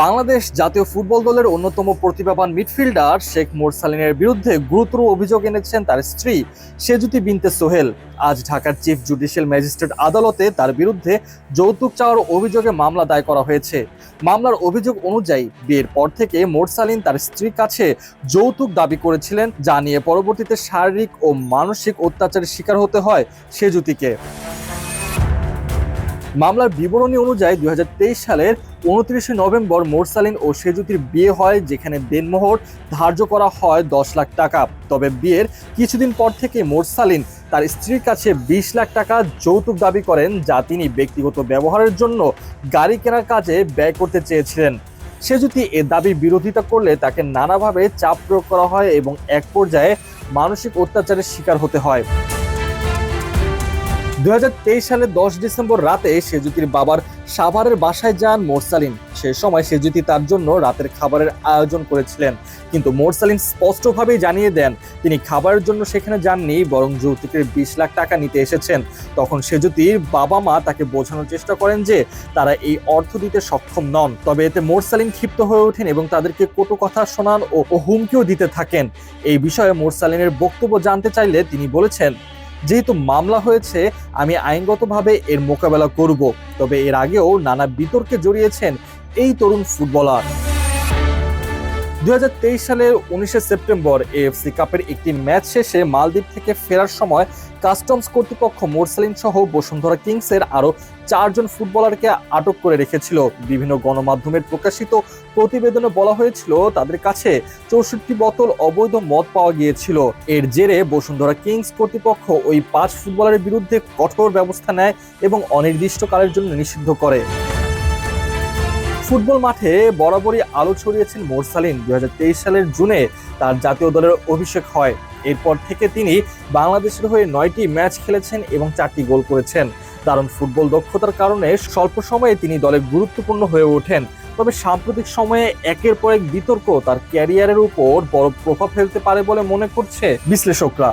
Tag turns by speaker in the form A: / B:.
A: বাংলাদেশ জাতীয় ফুটবল দলের অন্যতম প্রতিভাবান মিডফিল্ডার শেখ মোরসালিনের বিরুদ্ধে গুরুতর অভিযোগ এনেছেন তার স্ত্রী সেজুতি বিনতে সোহেল। আজ ঢাকার চিফ জুডিশিয়াল ম্যাজিস্ট্রেট আদালতে তার বিরুদ্ধে যৌতুক চাওয়ার অভিযোগে মামলা দায় করা হয়েছে। মামলার অভিযোগ অনুযায়ী বিয়ের পর থেকে মোরসালিন তার স্ত্রীর কাছে যৌতুক দাবি করেছিলেন, যা নিয়ে পরবর্তীতে শারীরিক ও মানসিক অত্যাচারের শিকার হতে হয় সেজুতিকে। মামলার বিবরণী অনুযায়ী দুই হাজার তেইশ সালের উনত্রিশে নভেম্বর মোরসালিন ও সেজুতির বিয়ে হয়, যেখানে দেনমোহর ধার্য করা হয় দশ লাখ টাকা। তবে বিয়ের কিছুদিন পর থেকে মোরসালিন তার স্ত্রীর কাছে বিশ লাখ টাকা যৌতুক দাবি করেন, যা তিনি ব্যক্তিগত ব্যবহারের জন্য গাড়ি কেনার কাজে ব্যয় করতে চেয়েছিলেন। সেজুতি এ দাবির বিরোধিতা করলে তাকে নানাভাবে চাপ প্রয়োগ করা হয় এবং এক পর্যায়ে মানসিক অত্যাচারের শিকার হতে হয়। দু হাজার তেইশ সালে দশ ডিসেম্বর রাতে সেজুতির বাবার সাভারের বাসায় যান মোরসালিন। সে সময় সেজুতি তার জন্য রাতের খাবারের আয়োজন করেছিলেন। কিন্তু মোরসালিন স্পষ্টভাবেই জানিয়ে দেন, তিনি খাবারের জন্য সেখানে যাননি, বরং যৌতুকের বিশ লাখ টাকা নিতে এসেছেন। তখন সেজুতির বাবা মা তাকে বোঝানোর চেষ্টা করেন যে তারা এই অর্থ দিতে সক্ষম নন। তবে এতে মোরসালিন ক্ষিপ্ত হয়ে ওঠেন এবং তাদেরকে কটু কথা শোনান ও হুমকিও দিতে থাকেন। এই বিষয়ে মোরসালিনের বক্তব্য জানতে চাইলে তিনি বলেছেন যেহেতু মামলা হয়েছে, আমি আইনগতভাবে এর মোকাবেলা করব। তবে এর আগেও নানা বিতর্কে জড়িয়েছেন এই তরুণ ফুটবলার। দুই হাজার তেইশ সালের উনিশে সেপ্টেম্বর এএফসি কাপের একটি ম্যাচ শেষে মালদ্বীপ থেকে ফেরার সময় কাস্টমস কর্তৃপক্ষ মোরসালিন সহ বসুন্ধরা কিংসের আরও চারজন ফুটবলারকে আটক করে রেখেছিল। বিভিন্ন গণমাধ্যমের প্রকাশিত প্রতিবেদনে বলা হয়েছিল, তাদের কাছে চৌষট্টি বোতল অবৈধ মদ পাওয়া গিয়েছিল। এর জেরে বসুন্ধরা কিংস কর্তৃপক্ষ ওই পাঁচ ফুটবলারের বিরুদ্ধে কঠোর ব্যবস্থা নেয় এবং অনির্দিষ্টকালের জন্য নিষিদ্ধ করে। ফুটবল মাঠে বরাবরই আলো ছড়িয়েছেন মোরসালিন। দু হাজার তেইশ সালের জুনে তার জাতীয় দলের অভিষেক হয়। এরপর থেকে তিনি বাংলাদেশের হয়ে নয়টি ম্যাচ খেলেছেন এবং চারটি গোল করেছেন। দারুণ ফুটবল দক্ষতার কারণে স্বল্প সময়ে তিনি দলে গুরুত্বপূর্ণ হয়ে ওঠেন। তবে সাম্প্রতিক সময়ে একের পর এক বিতর্ক তার ক্যারিয়ারের উপর বড় প্রভাব ফেলতে পারে বলে মনে করছে বিশ্লেষকরা।